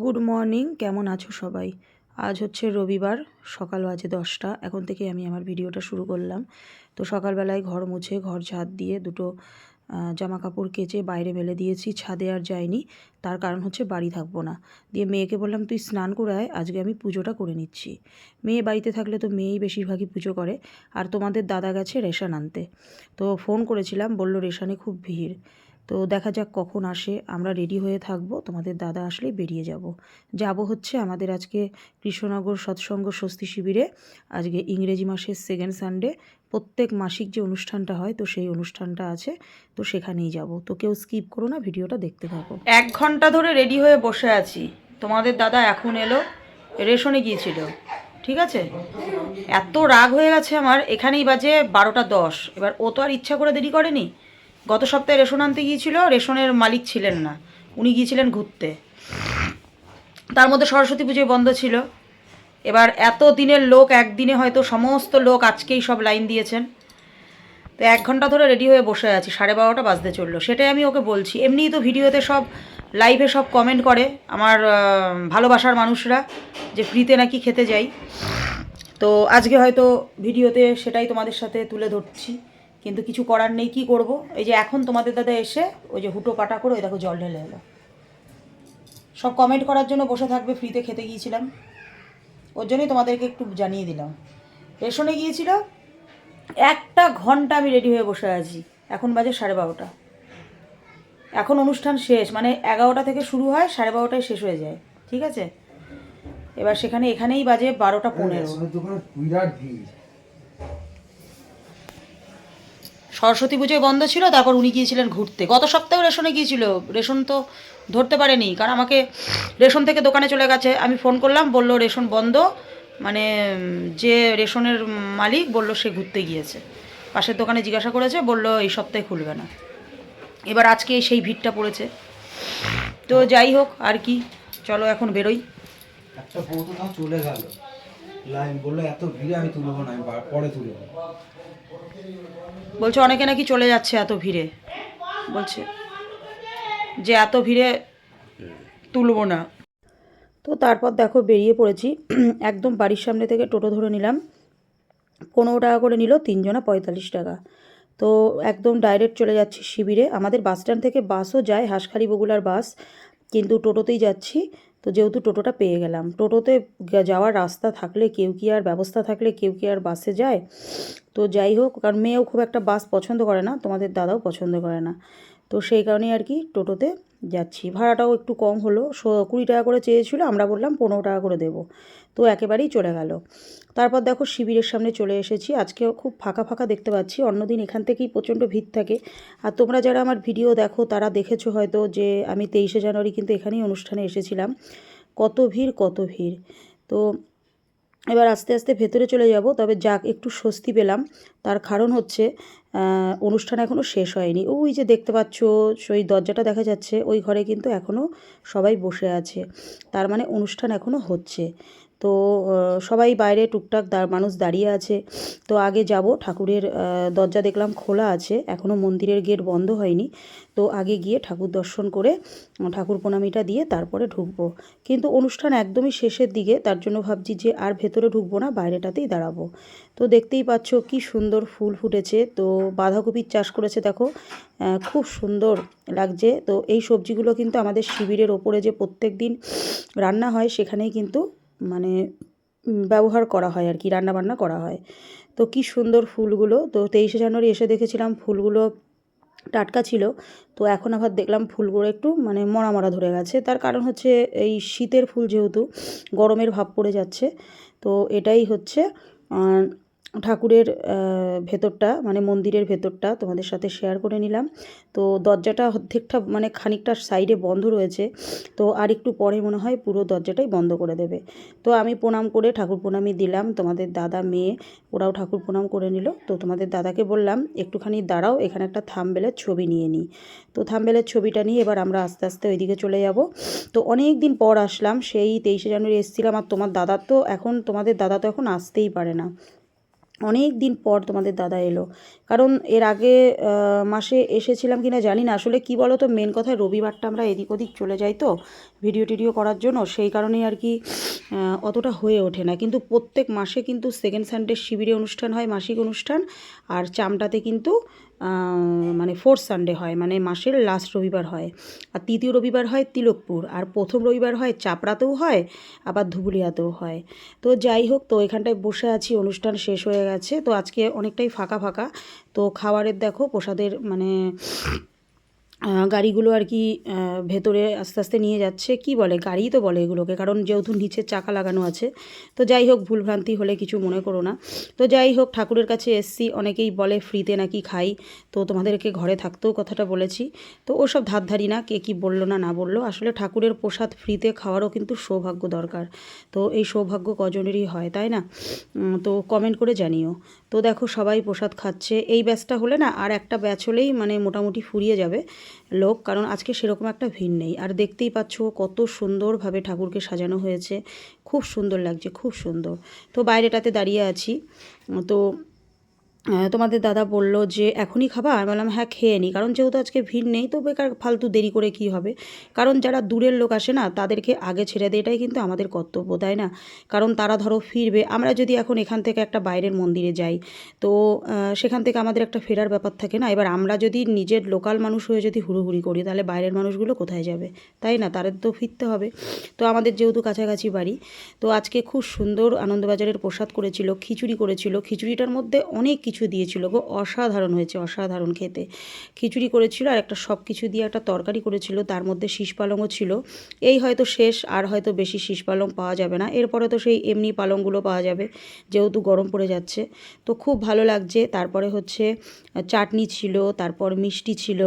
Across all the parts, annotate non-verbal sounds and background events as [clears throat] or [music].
Good morning কেমন আছো সবাই? আজ হচ্ছে রবিবার, সকাল বাজে দশটা। এখন থেকে আমি আমার ভিডিওটা শুরু করলাম। তো সকালবেলায় ঘর মুছে, ঘর ঝাঁট দিয়ে দুটো জামা কাপড় কেচে বাইরে মেলে দিয়েছি, ছাদে আর যাইনি। তার কারণ হচ্ছে বাড়ি থাকব না। দিয়ে মেয়েকে বললাম, তুই স্নান করে আয়, আজকে আমি পুজোটা করে নিচ্ছি। মেয়ে বাড়িতে থাকলে তো মেয়েই বেশিরভাগই পুজো করে। আর তোমাদের দাদা গেছে রেশন আনতে। তো ফোন করেছিলাম, বলল রেশানে খুব ভিড়। তো দেখা যাক কখন আসে। আমরা রেডি হয়ে থাকব। তোমাদের দাদা আসলেই বেরিয়ে যাব। যাব হচ্ছে আমাদের আজকে কৃষ্ণনগর সৎসঙ্গ স্বস্তি শিবিরে। আজকে ইংরেজি মাসের সেকেন্ড সানডে প্রত্যেক মাসিক যে অনুষ্ঠানটা হয়, তো সেই অনুষ্ঠানটা আছে, তো সেখানেই যাব। তো কেউ স্কিপ করো না, ভিডিওটা দেখতে থাকো। এক ঘণ্টা ধরে রেডি হয়ে বসে আছি। তোমাদের দাদা এখন এলো, রেশনে গিয়েছিল। ঠিক আছে? এত রাগ হয়ে গেছে আমার। এখানেই বাজে বারোটা দশ। এবার ও তো আর ইচ্ছা করে দেরি করেনি। গত সপ্তাহে রেশন আনতে গিয়েছিল, রেশনের মালিক ছিলেন না। উনি গিয়েছিলেন ঘুরতে। তার মধ্যে সরস্বতী পুজোয় বন্ধ ছিল। এবার এত দিনের লোক, একদিনে হয়তো সমস্ত লোক আজকেই সব লাইন দিয়েছেন। তো এক ঘণ্টা ধরে রেডি হয়ে বসে আছি, সাড়ে বারোটা বাজতে চলল। সেটাই আমি ওকে বলছি। এমনিই তো ভিডিওতে সব লাইভে সব কমেন্ট করে আমার ভালোবাসার মানুষরা, যে ফ্রিতে নাকি খেতে যাই। তো আজকে হয়তো ভিডিওতে সেটাই তোমাদের সাথে তুলে ধরছি। কিন্তু কিছু করার নেই, কি করব? এই যে এখন তোমাদের দাদা এসে ওই যে হুটো পাটা করে ওই দেখো জল ঢেলে এলো। সব কমেন্ট করার জন্য বসে থাকবে ফ্রিতে খেতে গিয়েছিলাম। ওর জন্যই তোমাদেরকে একটু জানিয়ে দিলাম। রেশনে গিয়েছিল, একটা ঘণ্টা আমি রেডি হয়ে বসে আছি। এখন বাজে সাড়ে বারোটা। এখন অনুষ্ঠান শেষ মানে এগারোটা থেকে শুরু হয়, সাড়ে বারোটায় শেষ হয়ে যায়। ঠিক আছে? এবার সেখানে, এখানেই বাজে বারোটা পনেরো রেশনের দোকানে বিরাট ভিড় সরস্বতী পুজোয় বন্ধ ছিল, তারপর উনি গিয়েছিলেন ঘুরতে। গত সপ্তাহেও রেশনে গিয়েছিল। রেশন তো ধরতে পারেনি, কারণ আমাকে রেশন থেকে দোকানে চলে গেছে। আমি ফোন করলাম, বলল রেশন বন্ধ। মানে যে রেশনের মালিক বলল সে ঘুরতে গিয়েছে। পাশের দোকানে জিজ্ঞাসা করেছে, বলল এই সপ্তাহে খুলবে না। এবার আজকে সেই ভিড়টা পড়েছে। তো যাই হোক, আর কি। চলো এখন বেরোই। একটা চলে গেল। লাইন বলল, এত ভিড়ে আমি তুলবো না, আমি পরে তুলবো। বলছে, অনেকে নাকি চলে যাচ্ছে এত ভিড়ে। বলছে, যে এত ভিড়ে তুলবো না। তো তারপর দেখো বেরিয়ে পড়েছি, [clears throat] একদম বাড়ির সামনে থেকে টোটো ধরে নিলাম। পনেরো টাকা করে নিল, তিনজনা পঁয়তাল্লিশ টাকা। তো একদম ডাইরেক্ট চলে যাচ্ছি শিবিরে। আমাদের বাস স্ট্যান্ড থেকে বাসও যায়, হাঁসখালি বগুলার বাস। কিন্তু টোটোতেই যাচ্ছি। তো যেহেতু টোটোটা পেয়ে গেলাম। টোটোতে যাওয়ার রাস্তা থাকলে কেউ কি আর ব্যবস্থা থাকলে কেউ কি আর বাসে যায়? তো যাই হোক, কারণ মেয়েও খুব একটা বাস পছন্দ করে না, তোমাদের দাদাও পছন্দ করে না। তো সেই কারণেই আর কি টোটোতে যাচ্ছি। ভাড়াটাও একটু কম হলো। কুড়ি টাকা করে চেয়েছিল, আমরা বললাম পনেরো টাকা করে দেবো। তো একেবারেই চলে গেল। তারপর দেখো শিবিরের সামনে চলে এসেছি। আজকেও খুব ফাঁকা ফাঁকা দেখতে পাচ্ছি। অন্যদিন এখান থেকেই প্রচণ্ড ভিড় থাকে। আর তোমরা যারা আমার ভিডিও দেখো, তারা দেখেছ হয়তো যে আমি তেইশে জানুয়ারি কিন্তু এখানেই অনুষ্ঠানে এসেছিলাম। কত ভিড় কত ভিড়। তো এবার আস্তে আস্তে ভেতরে চলে যাব। তবে যাক একটু স্বস্তি পেলাম। তার কারণ হচ্ছে অনুষ্ঠান এখনও শেষ হয়নি। ওই যে দেখতে পাচ্ছ, সেই দরজাটা দেখা যাচ্ছে, ওই ঘরে কিন্তু এখনও সবাই বসে আছে। তার মানে অনুষ্ঠান এখনও হচ্ছে। তো সবাই বাইরে টুকটাক মানুষ দাঁড়িয়ে আছে। তো আগে যাব, ঠাকুরের দরজা দেখলাম খোলা আছে এখনও মন্দিরের গেট বন্ধ হয়নি। তো আগে গিয়ে ঠাকুর দর্শন করে ঠাকুর প্রণামীটা দিয়ে তারপরে ঢুকবো। কিন্তু অনুষ্ঠান একদমই শেষের দিকে, তার জন্য ভাবছি যে আর ভেতরে ঢুকবো না, বাইরেটাতেই দাঁড়াবো। তো দেখতেই পাচ্ছ কি সুন্দর ফুল ফুটেছে। তো বাঁধাকপির চাষ করেছে, দেখো। খুব সুন্দর লাগছে। তো এই সবজিগুলো কিন্তু আমাদের শিবিরের ওপরে যে প্রত্যেক দিন রান্না হয়, সেখানেই কিন্তু মানে ব্যবহার করা হয় আর কি রান্না বান্না করা হয়। তো কি সুন্দর ফুলগুলো। তো তেইশে জানুয়ারি এসে দেখেছিলাম ফুলগুলো টাটকা ছিল। তো এখন আবার দেখলাম ফুলগুলো একটু মানে মরা মরা ধরে গেছে। তার কারণ হচ্ছে এই শীতের ফুল যেহেতু, গরমের ভাব পড়ে যাচ্ছে। তো এটাই হচ্ছে। ঠাকুরের ভেতরটা মানে মন্দিরের ভেতরটা তোমাদের সাথে শেয়ার করে নিলাম। তো দরজাটা অর্ধেকটা মানে খানিকটা সাইডে বন্ধ রয়েছে। তো আর একটু পরে মনে হয় পুরো দরজাটাই বন্ধ করে দেবে। তো আমি প্রণাম করে ঠাকুর প্রণামী দিলাম তোমাদের দাদা, মেয়ে, ওরাও ঠাকুর প্রণাম করে নিল। তো তোমাদের দাদাকে বললাম, একটুখানি দাঁড়াও, এখানে একটা থামবেলের ছবি নিয়ে নিই তো থামবেলের ছবিটা নিয়ে এবার আমরা আস্তে আস্তে ওইদিকে চলে যাব। তো অনেক দিন পর আসলাম, সেই তেইশে জানুয়ারি এসেছিলাম আর তোমার দাদার তো এখন, তোমাদের দাদা তো এখন আসতেই পারে না। অনেক দিন পর তোমাদের দাদা এলো। কারণ এর আগে মাসে এসেছিলাম কিনা জানি না। আসলে কি বলো তো মেন কথা রবিবারটা আমরা এদিক ওদিক চলে যাই তো ভিডিও টিডিও করার জন্য। সেই কারণেই আর কি অতটা হয়ে ওঠে না। কিন্তু প্রত্যেক মাসে কিন্তু সেকেন্ড সানডে শিবিরে অনুষ্ঠান হয়, মাসিক অনুষ্ঠান। আর চামটাতে কিন্তু মানে ফোর্থ সানডে হয় মানে মাসের লাস্ট রবিবার হয়। আর তৃতীয় রবিবার হয় তিলকপুর, আর প্রথম রবিবার হয় চাপড়াতেও হয়, আবার ধুবুলিয়াতেও হয়। তো যাই হোক, তো এখানটায় বসে আছি, অনুষ্ঠান শেষ হয়ে গেছে। তো আজকে অনেকটাই ফাঁকা ফাঁকা। তো খাবারের দেখো, প্রসাদের মানে গাড়িগুলো আর কি ভেতরে আস্তে আস্তে নিয়ে যাচ্ছে। কি বলে? গাড়িই তো বলে এগুলোকে, কারণ যেহেতু নিচে চাকা লাগানো আছে। তো যাই হোক, ভুলভ্রান্তি হলে কিছু মনে করো না। তো যাই হোক, ঠাকুরের কাছে এসছি। অনেকেই বলে ফ্রিতে নাকি খাই। তো তোমাদেরকে ঘরে থাকতেও কথাটা বলেছি। তো ওসব ধারধারি না, কে কি বলল না না বলল। আসলে ঠাকুরের প্রসাদ ফ্রিতে খাওয়ারও কিন্তু সৌভাগ্য দরকার। তো এই সৌভাগ্য কজনেরই হয়, তাই না? তো কমেন্ট করে জানিও। তো দেখো সবাই প্রসাদ খাচ্ছে। এই ব্যাচটা হলে না আর একটা ব্যাচ হলেই মানে মোটামুটি ফুরিয়ে যাবে লোক, কারণ আজকে সেরকম একটা ভিড় নেই। আর দেখতেই পাচ্ছ কত সুন্দরভাবে ঠাকুরকে সাজানো হয়েছে। খুব সুন্দর লাগছে, খুব সুন্দর। তো বাইরেটাতে দাঁড়িয়ে আছি। তো তোমাদের দাদা বলল যে, এখনই খাবা? আমি বললাম হ্যাঁ খেয়ে নিই কারণ যেহেতু আজকে ভিড় নেই তো বেকার ফালতু দেরি করে কি হবে? কারণ যারা দূরের লোক আসে না, তাদেরকে আগে ছেড়ে দেয়, এটাই কিন্তু আমাদের কর্তব্য, তাই না? কারণ তারা ধরো ফিরবে। আমরা যদি এখন এখান থেকে একটা বাইরের মন্দিরে যাই, তো সেখান থেকে আমাদের একটা ফেরার ব্যাপার থাকে না? এবার আমরা যদি নিজের লোকাল মানুষ হয়ে যদি হুড়োহুড়ি করি, তাহলে বাইরের মানুষগুলো কোথায় যাবে? তাই না? তাদের তো ফিরতে হবে। তো আমাদের যেহেতু কাছাকাছি বাড়ি, তো আজকে খুব সুন্দর আনন্দবাজারের প্রসাদ করেছিল, খিচুড়ি করেছিল। খিচুড়িটার মধ্যে অনেক কিছু দিয়েছিল গো। অসাধারণ হয়েছে, অসাধারণ খেতে। খিচুড়ি করেছিল আর একটা সব কিছু দিয়ে একটা তরকারি করেছিল, তার মধ্যে শীষ পালংও ছিল। এই হয়তো শেষ, আর হয়তো বেশি শীষ পালং পাওয়া যাবে না। এরপরে তো সেই এমনি পালংগুলো পাওয়া যাবে, যেহেতু গরম পড়ে যাচ্ছে। তো খুব ভালো লাগছে, তারপরে হচ্ছে চাটনি ছিল, তারপর মিষ্টি ছিল,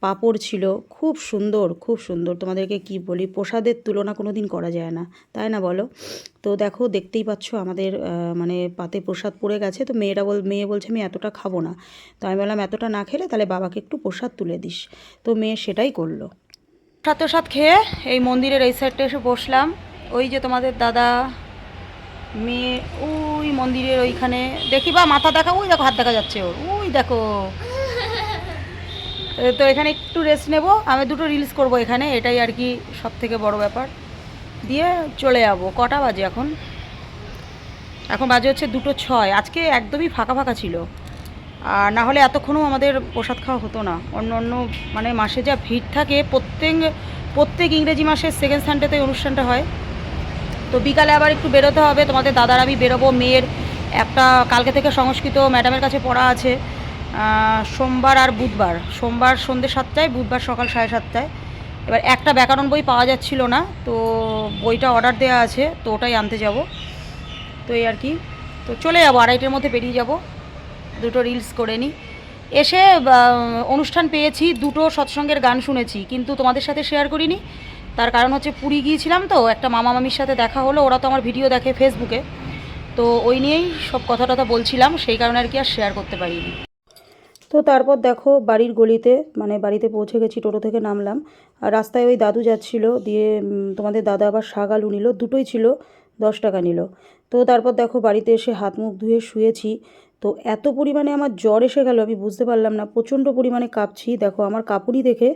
পাঁপড় ছিল। খুব সুন্দর খুব সুন্দর। তোমাদেরকে কি বলি, প্রসাদের তুলনা কোনো দিন করা যায় না। তাই না বলো? তো দেখো, দেখতেই পাচ্ছ আমাদের মানে পাতে প্রসাদ পড়ে গেছে। তো মেয়েরা বল, মেয়ে বলছে, আমি এতটা খাব না। তো আমি বললাম, এতটা না খেলে তাহলে বাবাকে একটু প্রসাদ তুলে দিস। তো মেয়ে সেটাই করল। প্রসাদ প্রসাদ খেয়ে এই মন্দিরের এই সাইডটা এসে বসলাম। ওই যে তোমাদের দাদা, মেয়ে, ওই মন্দিরের ওইখানে, দেখি বা মাথা দেখা, ওই দেখো হাত দেখা যাচ্ছে ওর, ওই দেখো। তো এখানে একটু রেস্ট নেব। আমি দুটো রিলস করব এখানে, এটাই আর কি সব থেকে বড় ব্যাপার। দিয়ে চলে যাব। কটা বাজে এখন? এখন বাজে হচ্ছে দুটো ছয়। আজকে একদমই ফাঁকা ফাঁকা ছিল। আর না হলে এতক্ষণও আমাদের প্রসাদ খাওয়া হতো না। অন্য অন্য মানে মাসে যা ভিড় থাকে, প্রত্যেক প্রত্যেক ইংরেজি মাসের সেকেন্ড সানডেতে অনুষ্ঠানটা হয়। তো বিকালে আবার একটু বেরোতে হবে। তোমাদের দাদার আমি বেরোবো। মেয়ের একটা কালকে থেকে সংস্কৃত ম্যাডামের কাছে পড়া আছে। সোমবার আর বুধবার। সোমবার সন্ধ্যে সাতটায়, বুধবার সকাল সাড়ে সাতটায়। এবার একটা ব্যাকরণ বই পাওয়া যাচ্ছিল না, তো বইটা অর্ডার দেওয়া আছে, তো ওটাই আনতে যাব। তো এই আর কি, তো চলে যাব, আড়াইটের মধ্যে বেরিয়ে যাব। দুটো রিলস করে নিই এসে অনুষ্ঠান পেয়েছি, দুটো সৎসঙ্গের গান শুনেছি, কিন্তু তোমাদের সাথে শেয়ার করিনি। তার কারণ হচ্ছে পুরী গিয়েছিলাম তো, একটা মামা মামির সাথে দেখা হলো, ওরা তো আমার ভিডিও দেখে ফেসবুকে তো ওই নিয়েই সব কথা টথা বলছিলাম, সেই কারণে আর কি আর শেয়ার করতে পারিনি। তো তারপর দেখো বাড়ির গলিতে মানে বাড়িতে পৌঁছে গেছি, টোটো থেকে নামলাম। আর রাস্তায় ওই দাদু যাচ্ছিল, দিয়ে তোমাদের দাদা আবার শাক, আলু নিল, দুটোই ছিল, দশ টাকা নিল। তো তারপর দেখো বাড়িতে এসে হাত, মুখ ধুয়ে শুয়েছি। তো এত পরিমাণে আমার জ্বর এসে গেল, আমি বুঝতে পারলাম না, প্রচণ্ড পরিমাণে কাঁপছি। দেখো আমার কাঁপুনি দেখে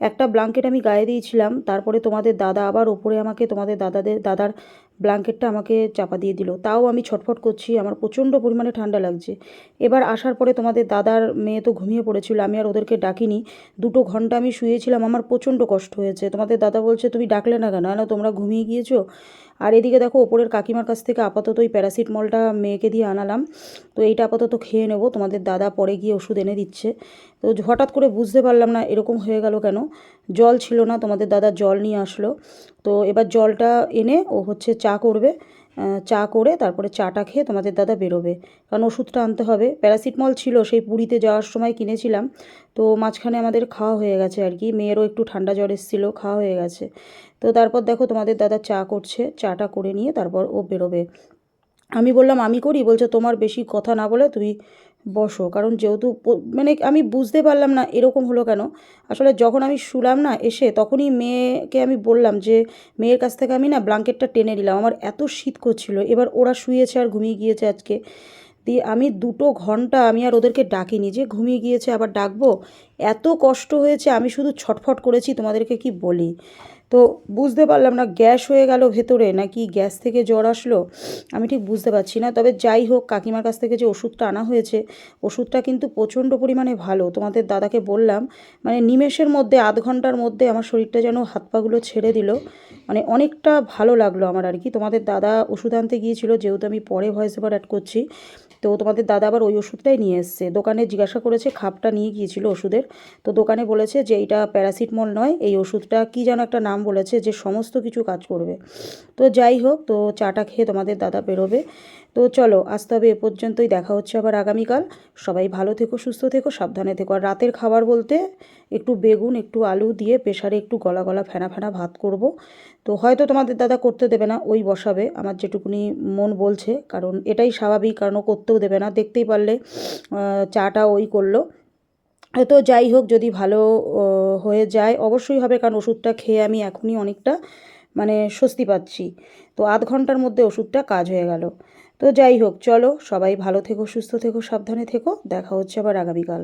একটা ব্ল্যাঙ্কেট আমি গায়ে দিয়েছিলাম, তারপরে তোমাদের দাদা আবার ওপরে আমাকে, তোমাদের দাদাদের, দাদার ব্ল্যাঙ্কেটটা আমাকে চাপা দিয়ে দিল। তাও আমি ছটফট করছি, আমার প্রচণ্ড পরিমাণে ঠান্ডা লাগছে। এবার আসার পরে তোমাদের দাদার মেয়ে তো ঘুমিয়ে পড়েছিল, আমি আর ওদেরকে ডাকিনি। দুটো ঘণ্টা আমি শুয়েছিলাম, আমার প্রচণ্ড কষ্ট হয়েছে। তোমাদের দাদা বলছে, তুমি ডাকলে না কেন? না তোমরা ঘুমিয়ে গিয়েছো? আর এদিকে দেখো, ওপরের কাকিমার কাছ থেকে আপাতত ওই প্যারাসিটামলটা মেয়েকে দিয়ে আনালাম। তো এইটা আপাতত খেয়ে নেব, তোমাদের দাদা পরে গিয়ে ওষুধ এনে দিচ্ছে। তো হঠাৎ করে বুঝতে পারলাম না এরকম হয়ে গেল কেন। জল ছিল না, তোমাদের দাদা জল নিয়ে আসলো। তো এবার জলটা এনে ও হচ্ছে চা করবে চা করে তারপরে চাটা খেয়ে তোমাদের দাদা বেরোবে। কারণ ওষুধটা আনতে হবে। প্যারাসিটামল ছিল, সেই পুরীতে যাওয়ার সময় কিনেছিলাম। তো মাঝখানে আমাদের খাওয়া হয়ে গেছে আর কি। মেয়েরও একটু ঠান্ডা জ্বর এসেছিল, খাওয়া হয়ে গেছে। তো তারপর দেখো তোমাদের দাদা চা করছে, চাটা করে নিয়ে তারপর ও বেরোবে। আমি বললাম, আমি করি? বলছে, তোমার বেশি কথা না বলে তুমি বসো। কারণ যেহেতু মানে আমি বুঝতে পারলাম না এরকম হলো কেন। আসলে যখন আমি শুলাম না এসে, তখনই মেয়েকে আমি বললাম যে, মেয়ের কাছ থেকে আমি না ব্ল্যাঙ্কেটটা টেনে নিলাম। আমার এত শীত করছিল। এবার ওরা শুয়েছে আর ঘুমিয়ে গিয়েছে আজকে। দিয়ে আমি দুটো ঘণ্টা আমি আর ওদেরকে ডাকিনি যে, ঘুমিয়ে গিয়েছে, আবার ডাকবো? এত কষ্ট হয়েছে, আমি শুধু ছটফট করেছি, তোমাদেরকে কি বলি? তো বুঝতে পারলাম না, গ্যাস হয়ে গেল ভেতরে, নাকি গ্যাস থেকে জ্বর আসলো? আমি ঠিক বুঝতে পারছি না, তবে যাই হোক, কাকিমার কাছ থেকে যে ওষুধটা আনা হয়েছে, ওষুধটা কিন্তু প্রচণ্ড পরিমাণে ভালো। তোমাদের দাদাকে বললাম মানে নিমেষের মধ্যে, আধ ঘণ্টার মধ্যে আমার শরীরটা যেন হাত পাগুলো ছেড়ে দিল। মানে অনেকটা ভালো লাগল আমার আর কি। তোমাদের দাদা ওষুধ আনতে গিয়েছিল, যেহেতু আমি পরে ভয়েস ওভার অ্যাড করছি, তো তোমাদের দাদা আবার ওই ওষুধটাই নিয়ে এসছে। দোকানে জিজ্ঞাসা করেছে, খাপটা নিয়ে গিয়েছিল ওষুধের, তো দোকানে বলেছে যে, এইটা প্যারাসিটামল নয়, এই ওষুধটা কী যেন একটা নাম বলেছে যে সমস্ত কিছু কাজ করবে। তো যাই হোক, তো চাটা খেয়ে তোমাদের দাদা বেরোবে। তো চলো, আজ তবে এ পর্যন্তই। দেখা হচ্ছে আবার আগামীকাল। সবাই ভালো থেকো, সুস্থ থেকো, সাবধানে থেকো। আর রাতের খাবার বলতে একটু বেগুন, একটু আলু দিয়ে প্রেশারে একটু গলা গলা ফেনা ফেনা ভাত করব। তো হয়তো তোমাদের দাদা করতে দেবে না, ওই বসাবে। আমার যেটুকুনি মন বলছে, কারণ এটাই স্বাভাবিক, কারণ করতেও দেবে না। দেখতেই পারলে চাটা ওই করল। তো যাই হোক, যদি ভালো হয়ে যায়, অবশ্যই হবে, কারণ ওষুধটা খেয়ে আমি এখনই অনেকটা মানে স্বস্তি পাচ্ছি। তো আধ ঘণ্টার মধ্যে ওষুধটা কাজ হয়ে গেল। তো যাই হোক, চলো সবাই ভালো থেকো, সুস্থ থেকো, সাবধানে থেকো, দেখা হচ্ছে আবার আগামীকাল।